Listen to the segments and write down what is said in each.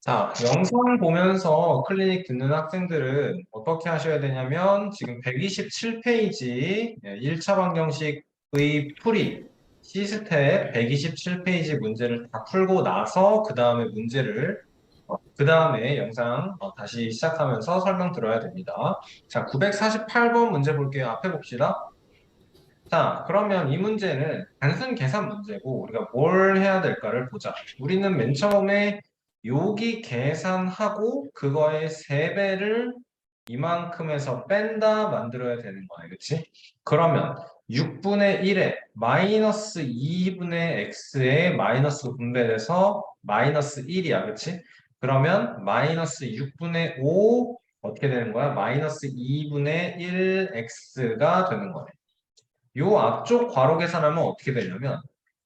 자, 영상 보면서 클리닉 듣는 학생들은 어떻게 하셔야 되냐면 지금 127페이지 1차 방정식의 풀이 시스텝 127페이지 문제를 다 풀고 나서 그 다음에 문제를 그 다음에 영상 어, 다시 시작하면서 설명 들어야 됩니다. 자, 948번 문제 볼게요. 앞에 봅시다. 자, 그러면 이 문제는 단순 계산 문제고 우리가 뭘 해야 될까를 보자. 우리는 맨 처음에 여기 계산하고 그거의 3배를 이만큼에서 뺀다 만들어야 되는 거야. 그치? 그러면 6분의 1에 마이너스 2분의 x에 마이너스 분배돼서 마이너스 1이야. 그치? 그러면 마이너스 6분의 5 어떻게 되는 거야? 마이너스 2분의 1x가 되는 거네. 요 앞쪽 괄호 계산하면 어떻게 되냐면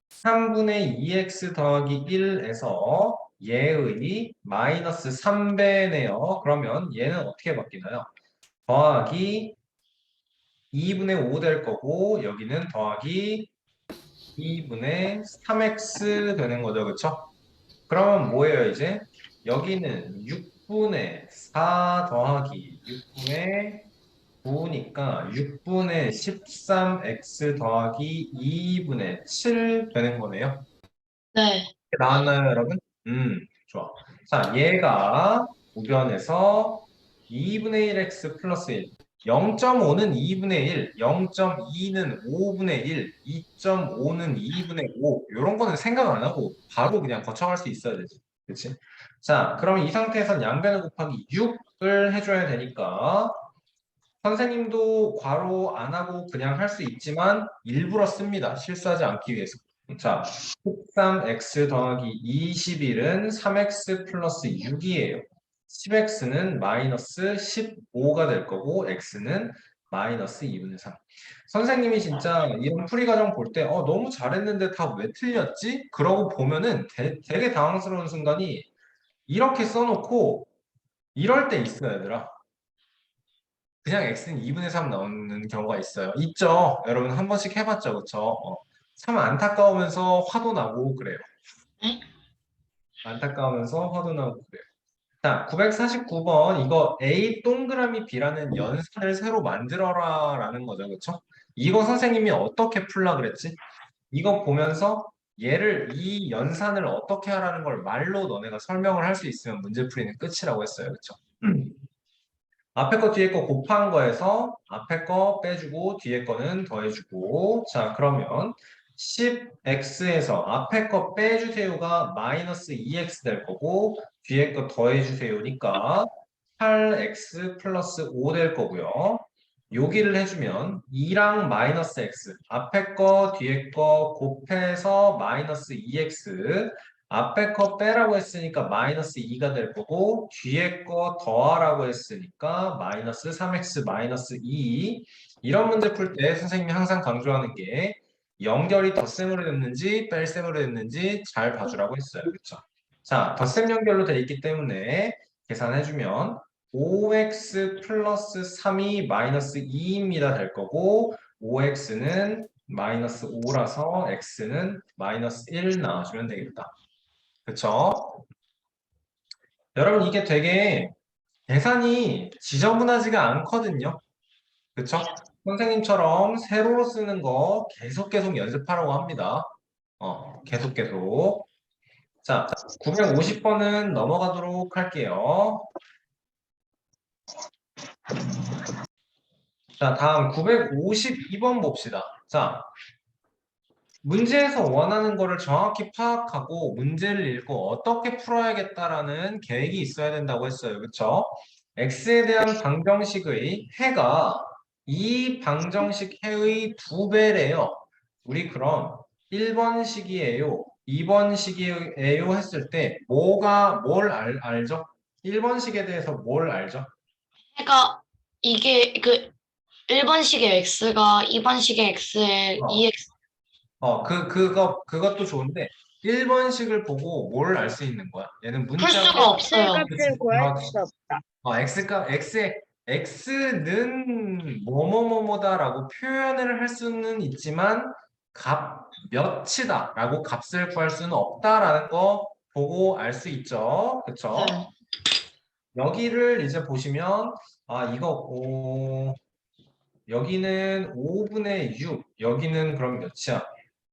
3분의 2x 더하기 1에서 얘의 마이너스 3배네요. 그러면 얘는 어떻게 바뀌나요? 더하기 2분의 5 될 거고 여기는 더하기 2분의 3x 되는 거죠. 그쵸? 그러면 뭐예요 이제? 여기는 6분의 4 더하기 6분의 9니까 6분의 13x 더하기 2분의 7 되는 거네요. 네. 나왔나요, 여러분? 음, 좋아. 자, 얘가 우변에서 2분의 1x 플러스 1. 0.5는 2분의 1, 0.2는 5분의 1, 2.5는 2분의 5. 이런 거는 생각 안 하고 바로 그냥 거쳐갈 수 있어야 되지. 그치? 자, 그러면 이 상태에선 양변을 곱하기 6을 해줘야 되니까 선생님도 괄호 안 하고 그냥 할 수 있지만 일부러 씁니다. 실수하지 않기 위해서. 자, 13x 더하기 21은 3x 플러스 6이에요. 10x는 마이너스 15가 될 거고 x는 마이너스 2분의 3. 선생님이 진짜 이런 풀이 과정 볼 때 어, 너무 잘했는데 다 왜 틀렸지? 그러고 보면은 되, 되게 당황스러운 순간이 이렇게 써놓고 이럴 때 있어요, 얘들아. 그냥 x는 2분의 3 나오는 경우가 있어요. 있죠? 여러분 한 번씩 해봤죠, 그쵸? 어, 참 안타까우면서 화도 나고 그래요. 네? 안타까우면서 화도 나고 그래요. 자, 949번 이거 A 동그라미 B라는 연산을 새로 만들어라 라는 거죠, 그쵸? 이거 선생님이 어떻게 풀라 그랬지? 이거 보면서 얘를 이 연산을 어떻게 하라는 걸 말로 너네가 설명을 할 수 있으면 문제 풀이는 끝이라고 했어요, 그쵸? 앞에 거 뒤에 거 곱한 거에서 앞에 거 빼주고 뒤에 거는 더해주고 자 그러면 10x에서 앞에 거 빼주세요가 마이너스 2x 될 거고 뒤에 거 더해주세요니까 8x 플러스 5 될 거고요. 여기를 해주면 2랑 마이너스 x 앞에 거 뒤에 거 곱해서 마이너스 2x 앞에 거 빼라고 했으니까 마이너스 2가 될 거고 뒤에 거 더하라고 했으니까 마이너스 3x 마이너스 2 이런 문제 풀 때 선생님이 항상 강조하는 게 연결이 덧셈으로 됐는지 뺄셈으로 됐는지 잘 봐주라고 했어요. 그렇죠? 자, 덧셈 연결로 돼 있기 때문에 계산해주면 5x 플러스 3이 마이너스 2입니다 될 거고 5x는 마이너스 5라서 x는 마이너스 1 나와주면 되겠다. 그쵸? 여러분 이게 되게 계산이 지저분하지가 않거든요. 그쵸? 선생님처럼 세로로 쓰는 거 계속 계속 연습하라고 합니다. 어, 계속 계속. 자, 950번은 넘어가도록 할게요. 자, 다음 952번 봅시다. 자, 문제에서 원하는 거를 정확히 파악하고 문제를 읽고 어떻게 풀어야겠다라는 계획이 있어야 된다고 했어요. 그렇죠? x에 대한 방정식의 해가 이 방정식 해의 두 배래요. 우리 그럼 1번 식이에요. 2번 식이에요 했을 때 뭐가 뭘 알, 알죠? 1번 식에 대해서 뭘 알죠? 해가 이게 그 1번 식의 x가 2번 식의 x의 어. 2x 어, 그, 그거, 그것도 좋은데 1번식을 보고 뭘 알 수 있는 거야? 얘는 풀 문자가 수가 없어요. 값을 구할 수 없다. 어, x가 x의 x는 뭐뭐뭐뭐다라고 표현을 할 수는 있지만 값 몇이다라고 값을 구할 수는 없다라는 거 보고 알 수 있죠. 그쵸? 네. 여기를 이제 보시면 아 이거 오 여기는 5분의 6 여기는 그럼 몇이야?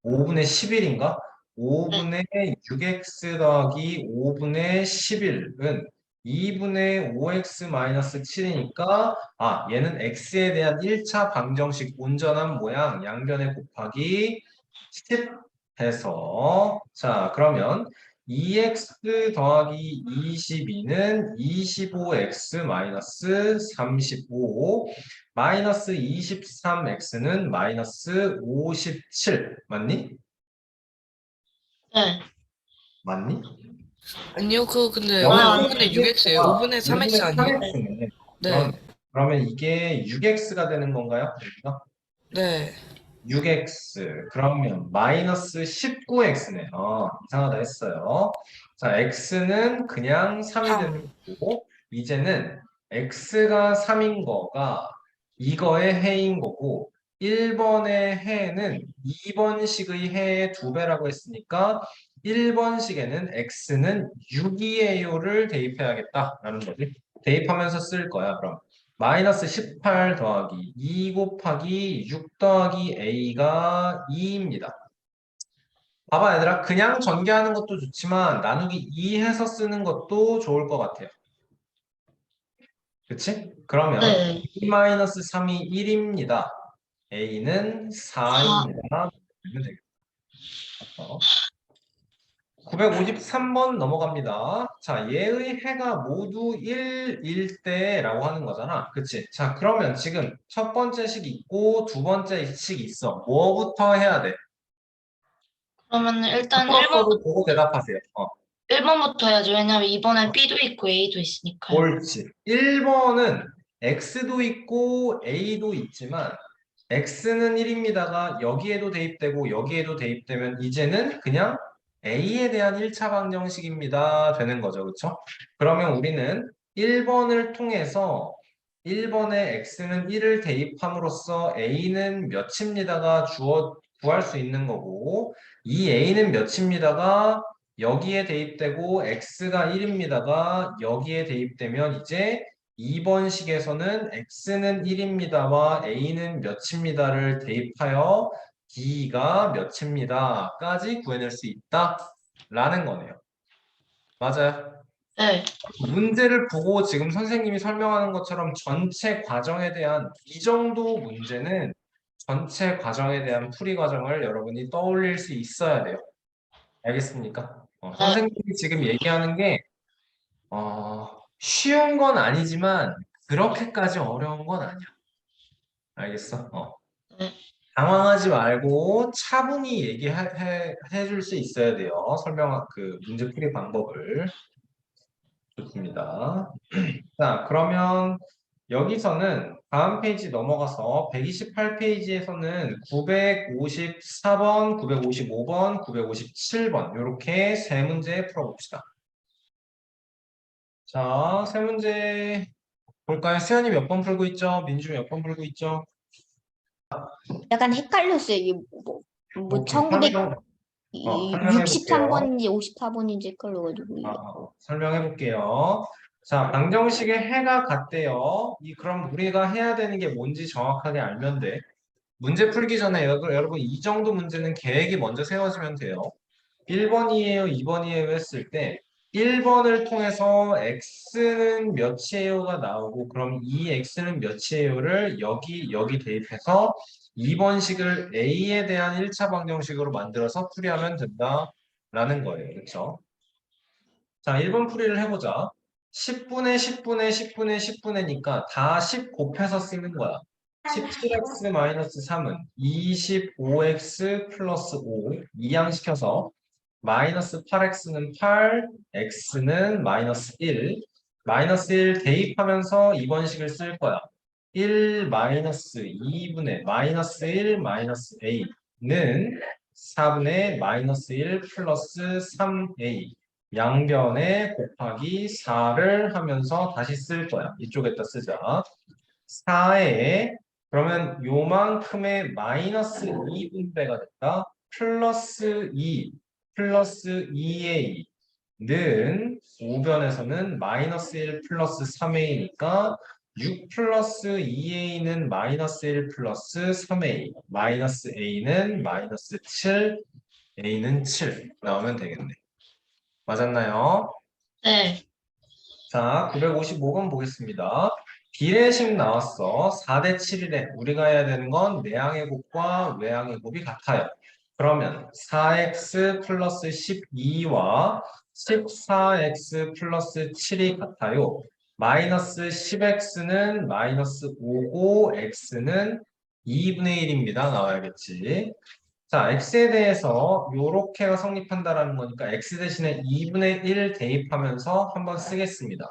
5분의 11인가? 5분의 6x 더하기 5분의 11은 2분의 5x 마이너스 7이니까 아 얘는 x에 대한 1차 방정식 온전한 모양 양변에 곱하기 10 해서 자 그러면 2x 더하기 22는 25x 마이너스 35 마이너스 23x는 마이너스 57 맞니? 네. 맞니? 아니요, 그거 근데 아, 5분의 6x예요. 5분의 3x 아니에요? 3x네. 네, 그러면 이게 6x가 되는 건가요? 여기가? 네. 6x 그러면 마이너스 19x네. 어, 이상하다 했어요. 자, x는 그냥 3이 삼. 되는 거고 이제는 x가 3인 거가 이거의 해인 거고 1번의 해는 2번식의 해의 두 배라고 했으니까 1번식에는 x는 6이에요를 대입해야겠다라는 거지. 대입하면서 쓸 거야, 그럼. 마이너스 18 더하기 2 곱하기 6 더하기 a가 2입니다. 봐봐 얘들아 그냥 전개하는 것도 좋지만 나누기 2 해서 쓰는 것도 좋을 것 같아요. 그치? 그러면 네. 2 마이너스 3이 1입니다. a는 4입니다. 그러면 되겠다. 어. 953번 넘어갑니다. 자, 얘의 해가 모두 1일 때라고 하는 거잖아. 그치? 자, 그러면 지금 첫 번째 식 있고 두 번째 식 있어. 뭐부터 해야 돼? 그러면 일단 첫 1번, 번째로 보고 대답하세요. 어, 1번부터 해야죠. 왜냐면 이번에 B도 있고 A도 있으니까요. 옳지. 1번은 x도 있고 a도 있지만 x는 1입니다가 여기에도 대입되고 여기에도 대입되면 이제는 그냥 a에 대한 1차 방정식입니다. 되는 거죠. 그렇죠? 그러면 우리는 1번을 통해서 1번에 x는 1을 대입함으로써 a는 몇입니다가 주어 구할 수 있는 거고 이 a는 몇입니다가 여기에 대입되고 x가 1입니다가 여기에 대입되면 이제 2번 식에서는 x는 1입니다와 a는 몇입니다를 대입하여 b가 몇입니다 까지 구해낼 수 있다 라는 거네요. 맞아요. 네. 문제를 보고 지금 선생님이 설명하는 것처럼 전체 과정에 대한 이 정도 문제는 전체 과정에 대한 풀이 과정을 여러분이 떠올릴 수 있어야 돼요. 알겠습니까? 어, 선생님이 지금 얘기하는 게 어, 쉬운 건 아니지만 그렇게까지 어려운 건 아니야. 알겠어? 어. 네. 당황하지 말고 차분히 얘기해 줄 수 있어야 돼요. 설명 그 문제 풀이 방법을. 좋습니다. 자, 그러면 여기서는 다음 페이지 넘어가서 128페이지에서는 954번, 955번, 957번 이렇게 세 문제 풀어봅시다. 자, 세 문제 볼까요? 수현이 몇 번 풀고 있죠? 민주 몇 번 풀고 있죠? 약간 헷갈렸어요. 이게 뭐, 뭐 뭐, 1900 설명- 어, 설명해 63번인지 54번인지 헷갈려가지고. 아, 설명해 볼게요. 자, 방정식의 해가 같대요. 이 그럼 우리가 해야 되는 게 뭔지 정확하게 알면 돼. 문제 풀기 전에 여러분, 여러분 이 정도 문제는 계획이 먼저 세워지면 돼요. 1번이에요, 2번이에요 했을 때 1번을 통해서 x는 몇이에요가 나오고 그럼 이 x는 몇이에요를 여기 여기 대입해서 2번식을 a에 대한 1차 방정식으로 만들어서 풀이하면 된다라는 거예요. 그렇죠? 자, 1번 풀이를 해보자. 10분의 10분의 10분의 10분의니까 다 10 곱해서 쓰는 거야. 17x 마이너스 3은 25x 플러스 5 이항시켜서 마이너스 8x는 8, x는 마이너스 1, 마이너스 1 대입하면서 2번식을 쓸 거야. 1 마이너스 2분의 마이너스 1 마이너스 a는 4분의 마이너스 1 플러스 3a 양변에 곱하기 4를 하면서 다시 쓸 거야. 이쪽에다 쓰자. 4에 그러면 요만큼의 마이너스 2분배가 됐다. 플러스 2 플러스 2a 는 5변에서는 마이너스 1 플러스 3a니까 6 플러스 2a는 마이너스 1 플러스 3a 마이너스 a는 마이너스 7 a는 7 나오면 되겠네. 맞았나요? 네. 자, 955번 보겠습니다. 비례식 나왔어. 4대 7이래. 우리가 해야 되는 건 내항의 곱과 외항의 곱이 같아요. 그러면 4x 플러스 12와 14x 플러스 7이 같아요. 마이너스 10x는 마이너스 5고 x는 2분의 1입니다. 나와야겠지. 자, x에 대해서 요렇게가 성립한다라는 거니까 x 대신에 2분의 1 대입하면서 한번 쓰겠습니다.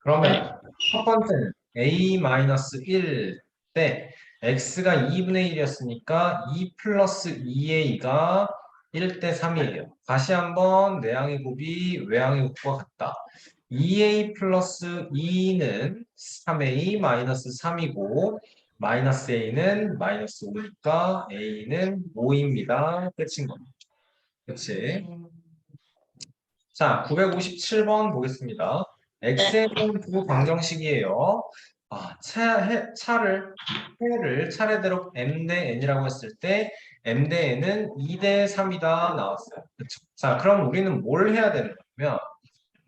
그러면 첫 번째는 a-1 때 x가 2분의 1이었으니까 2 플러스 2a가 1대 3이에요. 다시 한번 내항의 곱이 외항의 곱과 같다. 2a 플러스 2는 3a 마이너스 3이고 마이너스 a는 마이너스 5니까 a는 5입니다. 끝인 겁니다. 그치? 자, 957번 보겠습니다. x에 대한 두 방정식이에요. 아, 차, 해, 차를, 해를 차례대로 m 대 n이라고 했을 때 m 대 n은 2 대 3이다 나왔어요. 그쵸? 자, 그럼 우리는 뭘 해야 되는 거냐면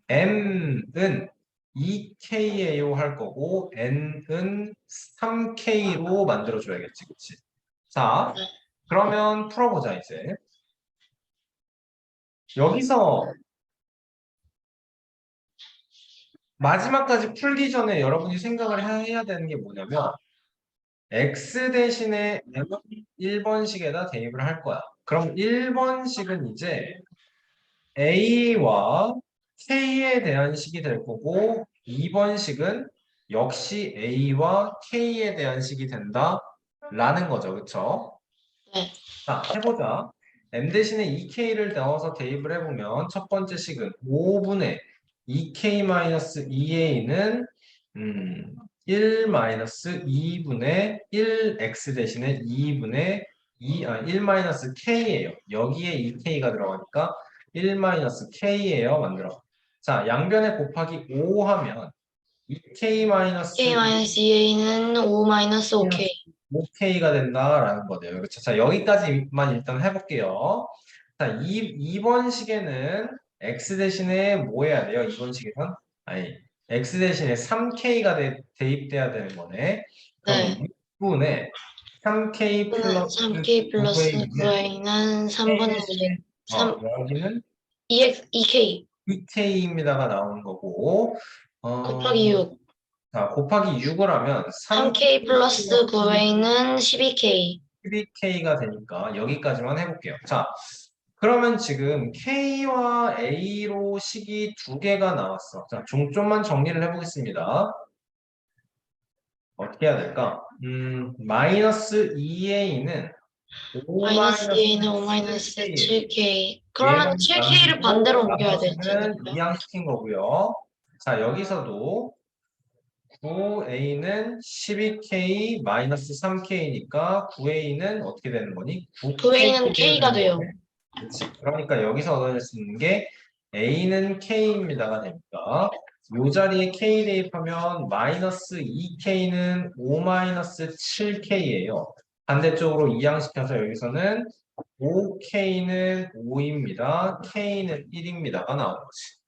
m은 2k예요 할 거고 n은 3k로 만들어 줘야겠지, 그치? 자, 네. 그러면 풀어보자 이제. 여기서 마지막까지 풀기 전에 여러분이 생각을 해- 해야 되는 게 뭐냐면 x 대신에 m은 1번식에다 대입을 할 거야. 그럼 1번식은 이제 a와 k에 대한 식이 될 거고 2번식은 역시 a와 k에 대한 식이 된다 라는 거죠. 그쵸? 네. 자, 해보자. m 대신에 2k를 넣어서 대입을 해보면 첫 번째 식은 5분의 2k-2a는 음, 1 마이너스 2분의 1x 대신에 2분의 2, 아, 1 마이너스 k예요. 여기에 2k가 들어가니까 1 마이너스 k예요. 만들어. 자, 양변에 곱하기 5 하면 2k 마이너스 K 마이너스 2A는 5 마이너스 5K. 5K가 된다라는 거네요. 그렇죠. 자, 여기까지만 일단 해볼게요. 자, 2, 2번 식에는 X 대신에 뭐 해야 돼요? 2번 식에선? 아니, X 대신에 3K가 대, 대입돼야 되는 거네. 네. 그럼 6분의 3K 플러스 3K 플러스 9A는 3분의 1. 삼- 어, 여기는 2X, 2K 2K입니다가 나오는 거고 어, 곱하기 6. 자, 곱하기 6을 하면 3K 플러스 9A는 12K. 12K가 되니까 여기까지만 해볼게요. 자, 그러면 지금 K와 A로 식이 두 개가 나왔어. 자, 좀, 좀만 정리를 해보겠습니다. 어떻게 해야 될까? 음, 마이너스 2A는 5 마이너스 2A는 5 마이너스 7K. 그러면 7K를 반대로 옮겨야 않을까요? 이항시킨 거고요. 자, 여기서도 9A는 12K 마이너스 3K니까 9A는 어떻게 되는 거니? 9A는 K가 돼요. 그렇지. 그러니까 여기서 얻을 수 있는 게 A는 K입니다가 되니까 이 자리에 K 대입하면 마이너스 2K는 5 마이너스 7K예요. 반대쪽으로 이항시켜서 여기서는 5K는 5입니다. K는 1입니다가 나오는 거지.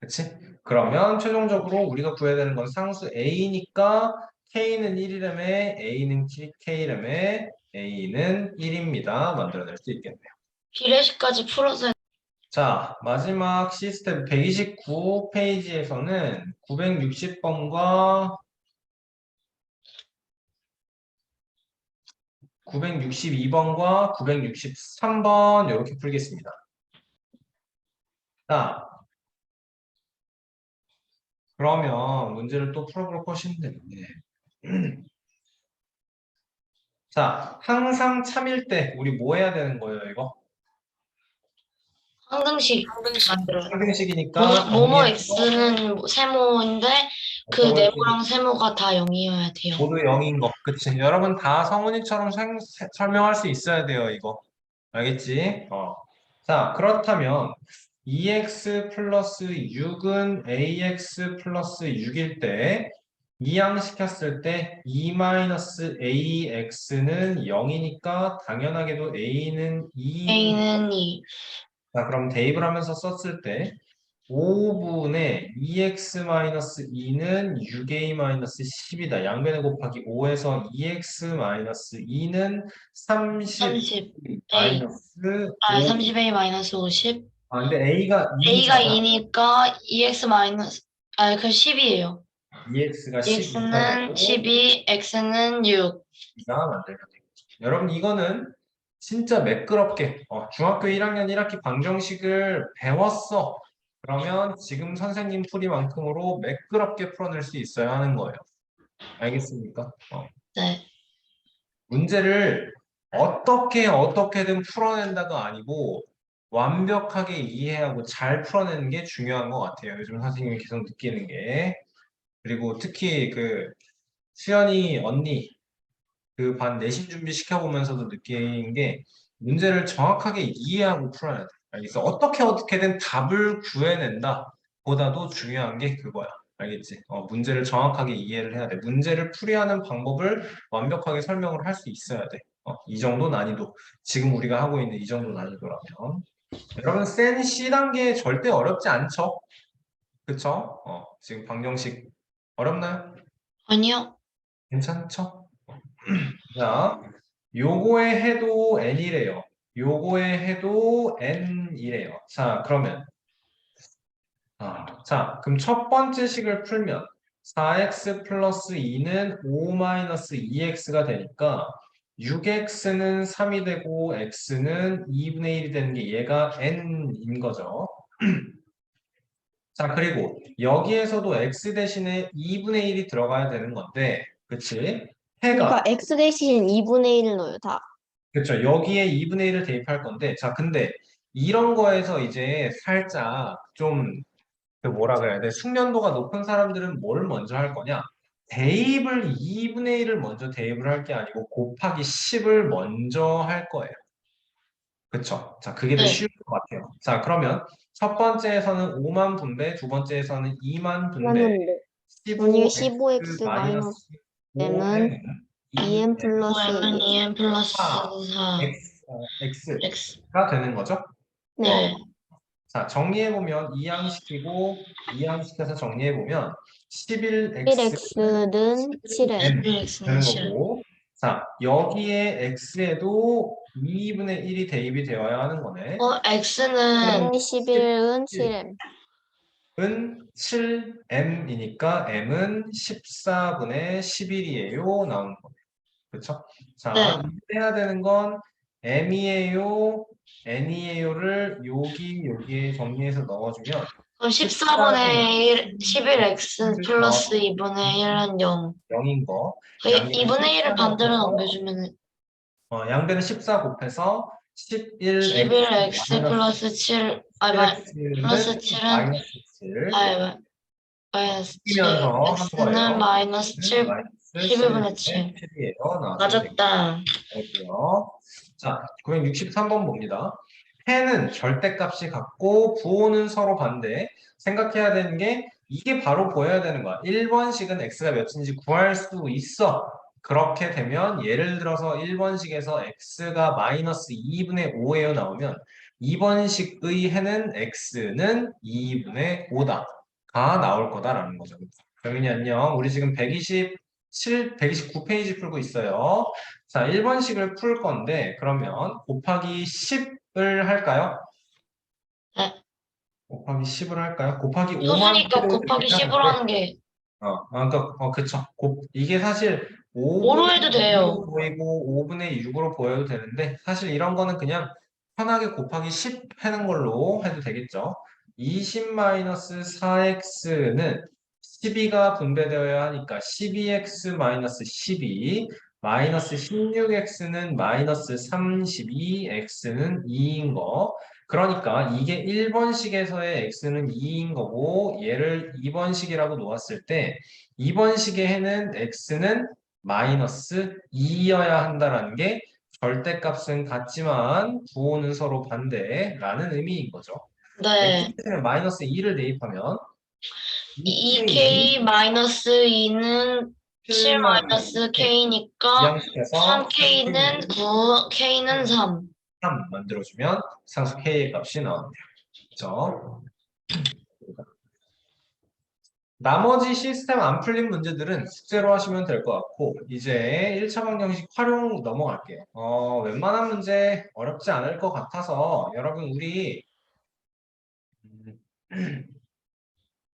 그치? 그러면 최종적으로 우리가 구해야 되는 건 상수 A니까 K는 1이라며 A는 K라며 A는 1입니다. 만들어낼 수 있겠네요. 비례식까지 풀어서 자, 마지막 시스템 129페이지에서는 960번과 962번과 963번 이렇게 풀겠습니다. 자, 그러면 문제를 또 풀어볼 것인데 자, 항상 참일 때 우리 뭐 해야 되는 거예요, 이거? 만들어요. 상등식이니까 뭐, 뭐뭐 X는 세모인데 그 어떤 네모랑 세모가 다 0이어야 돼요. 모두 0인 거. 그치? 여러분 다 성은이처럼 생- 세- 설명할 수 있어야 돼요, 이거. 알겠지? 어. 자, 그렇다면 2x 플러스 6은 ax 플러스 6일 때 이항시켰을 때 2 마이너스 ax는 0이니까 당연하게도 a는 2 A는 2. 자, 그럼 대입을 하면서 썼을 때 5분의 2x-2는 6a-10이다. 양변에 곱하기 5에서 2x-2는 30 30. 마이너스 아, 5. 30A 마이너스 50. 아, 근데 a가 A가 2잖아. 2니까 2X 마이너스, 아, 그 10이에요. 2x가 10. X는 12, X는 6. 가 만들면 되겠죠. 여러분 이거는 진짜 매끄럽게 어, 중학교 1학년 1학기 방정식을 배웠어. 그러면 지금 선생님 풀이만큼으로 매끄럽게 풀어낼 수 있어야 하는 거예요. 알겠습니까? 어. 네. 문제를 어떻게 어떻게든 풀어낸다가 아니고 완벽하게 이해하고 잘 풀어내는 게 중요한 것 같아요. 요즘 선생님이 계속 느끼는 게. 그리고 특히 그 수연이 언니 그 반 내신 준비 시켜보면서도 느낀 게 문제를 정확하게 이해하고 풀어야 돼. 알겠어? 어떻게 어떻게든 답을 구해낸다 보다도 중요한 게 그거야. 알겠지? 어, 문제를 정확하게 이해를 해야 돼. 문제를 풀이하는 방법을 완벽하게 설명을 할 수 있어야 돼. 어, 이 정도 난이도. 지금 우리가 하고 있는 이 정도 난이도라면. 여러분, 센 C 단계 절대 어렵지 않죠? 그쵸? 어, 지금 방정식 어렵나요? 아니요. 괜찮죠? 자, 요거의 해도 n이래요. 요거의 해도 n이래요. 자, 그러면 아, 자, 그럼 첫 번째 식을 풀면 4x 플러스 2는 5 마이너스 2x가 되니까 6x는 3이 되고 x는 2분의 1이 되는 게 얘가 n인 거죠. 자, 그리고 여기에서도 x 대신에 2분의 1이 들어가야 되는 건데, 그치? 해가 그러니까 x 대신 2분의 1을 넣어요, 다. 그렇죠. 여기에 2분의 1을 대입할 건데, 자, 근데 이런 거에서 이제 살짝 좀, 그 뭐라 그래야 돼? 숙련도가 높은 사람들은 뭘 먼저 할 거냐? 대입을 2분의 1을 먼저 대입을 할 게 아니고 곱하기 10을 먼저 할 거예요. 그쵸? 자, 그게 더 네. 쉬울 것 같아요. 자, 그러면 첫 번째에서는 5만 분배, 두 번째에서는 2만 분배, 그러는데 15 만약에 x 15x 마이너스 M은 2m 플러스 5는 2N 플러스 사. 4. x, 어, x가. 되는 거죠? 네. 자, 정리해보면 이항시키고 이항시켜서 정리해보면 11x 1x는 7m. n 1X는 되는 7. 거고 자, 여기에 x에도 2분의 1이 대입이 되어야 하는 거네. 어, X는 11은 7m. 은 7m이니까 m은 14분의 11이에요. 나오는 거예요. 그렇죠? 자, 네. 해야 되는 건 m이에요, n이에요를 여기 여기에 정리해서 넣어주면 그럼 14분의 1, 11X 플러스 2분의 1은 0. 0인 거. 그 2분의 1을 반대로 넘겨주면 어, 양변은 14 곱해서 11x 11X 플러스 7, 아, 마, 플러스 7은 마이너스 7 아, 마- 마이너스 7. 끼면서 한 거예요. X는 마이너스 7. 11분의 7. 7이에요. 맞았다. 나왔고요. 자, 963번 봅니다. 해는 절대값이 같고 부호는 서로 반대. 생각해야 되는 게 이게 바로 보여야 되는 거야. 1번식은 x가 몇인지 구할 수 있어. 그렇게 되면 예를 들어서 1번식에서 x가 마이너스 2분의 5예요 나오면 2번식의 해는 x는 2분의 5다. 가 나올 거다라는 거죠. 정민이 안녕. 우리 지금 127, 129페이지 풀고 있어요. 자, 1번식을 풀 건데 그러면 곱하기 10을 할까요? 네. 곱하기 10을 할까요? 곱하기 5만 소수니까 곱하기 10으로 하는 게 어, 아, 그러니까 어, 그쵸. 곱, 이게 사실 5로 해도 돼요. 보이고 5분의 6으로 보여도 되는데 사실 이런 거는 그냥 편하게 곱하기 10 하는 걸로 해도 되겠죠. 20-4x는 12가 분배되어야 하니까 12x 마이너스 12 마이너스 16x는 마이너스 32x는 2인 거. 그러니까 이게 1번식에서의 x는 2인 거고 얘를 2번식이라고 놓았을 때 2번식의 해는 x는 마이너스 2여야 한다라는 게 절대값은 같지만 부호는 서로 반대라는 의미인 거죠. 네. x는 마이너스 2를 대입하면 2k 마이너스 2는 7 마이너스 k니까 이항식해서 3k는 9, k는 3. 3 만들어주면 상수 k의 값이 나온대요. 그렇죠? 나머지 시스템 안 풀린 문제들은 숙제로 하시면 될 것 같고 이제 1차 방 정식 활용 넘어갈게요. 어, 웬만한 문제 어렵지 않을 것 같아서 여러분 우리 음,